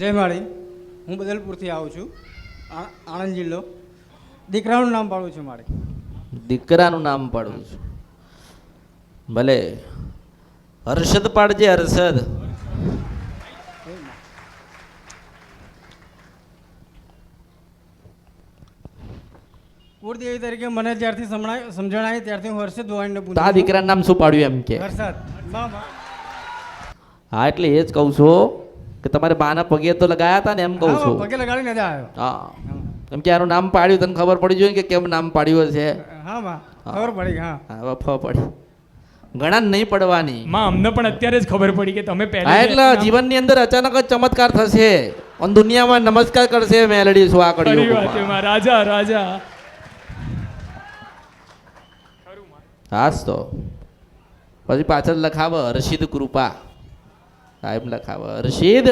જય માળી. હું બદલપુરથી આવું છું. આણંદ જિલ્લો. દીકરાનું નામ પાડું છું મારે દીકરાનું નામ પાડું છું. ભલે. હર્ષદ પાડજે હર્ષદ. કુળદેવી તરીકે મને જ્યારથી સમજાય સમજણ આવી ત્યારથી હું હર્ષદ ભવાનીને પૂછું આ દીકરાનું નામ શું પાડ્યું એમ કે? હર્ષદ. હા એટલે એ જ કહું છું. કે તમારે બાના પગે તો લગાયા હતા ને એમ કહું છું. પગે લગાડીને જ આવ્યો. હા. કેમ કે આનું નામ પાડ્યું તને ખબર પડી જોઈએ કે કેમ નામ પાડ્યું છે હા માં. ખબર પડી હા. હા વફા પડી. ઘણા નહીં પડવાની. માં અમને પણ અત્યારે જ ખબર પડી કે તમે પહેલા એટલે જીવનની અંદર અચાનક જ ચમત્કાર થશે. અને દુનિયામાં નમસ્કાર કરશે મેલડી શું આ રાજા રાજા. હાસ તો. પછી પાછળ લખાવ હર્ષિદ કૃપા. સાહેબ લખાવ. હર્ષિદ